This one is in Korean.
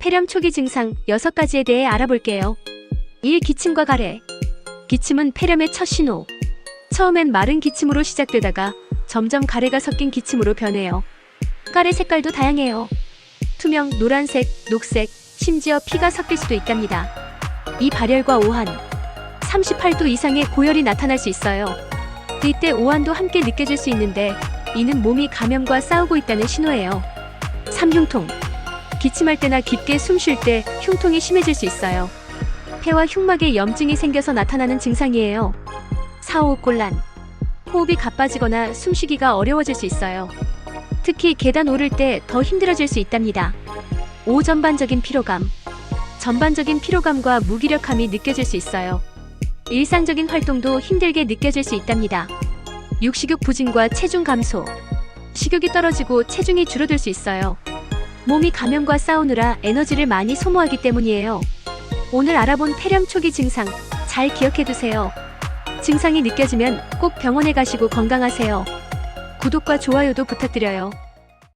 폐렴 초기 증상 6가지에 대해 알아볼게요. 1. 기침과 가래. 기침은 폐렴의 첫 신호. 처음엔 마른 기침으로 시작되다가 점점 가래가 섞인 기침으로 변해요. 가래 색깔도 다양해요. 투명, 노란색, 녹색, 심지어 피가 섞일 수도 있답니다. 이 발열과 오한, 38도 이상의 고열이 나타날 수 있어요. 이때 오한도 함께 느껴질 수 있는데 이는 몸이 감염과 싸우고 있다는 신호예요. 3. 흉통. 기침할 때나 깊게 숨 쉴 때 흉통이 심해질 수 있어요. 폐와 흉막에 염증이 생겨서 나타나는 증상이에요. 4. 호 곤란. 호흡이 가빠지거나 숨쉬기가 어려워질 수 있어요. 특히 계단 오를 때 더 힘들어질 수 있답니다. 5. 전반적인 피로감. 전반적인 피로감과 무기력함이 느껴질 수 있어요. 일상적인 활동도 힘들게 느껴질 수 있답니다. 6. 식욕 부진과 체중 감소. 식욕이 떨어지고 체중이 줄어들 수 있어요. 몸이 감염과 싸우느라 에너지를 많이 소모하기 때문이에요. 오늘 알아본 폐렴 초기 증상 잘 기억해 두세요. 증상이 느껴지면 꼭 병원에 가시고 건강하세요. 구독과 좋아요도 부탁드려요.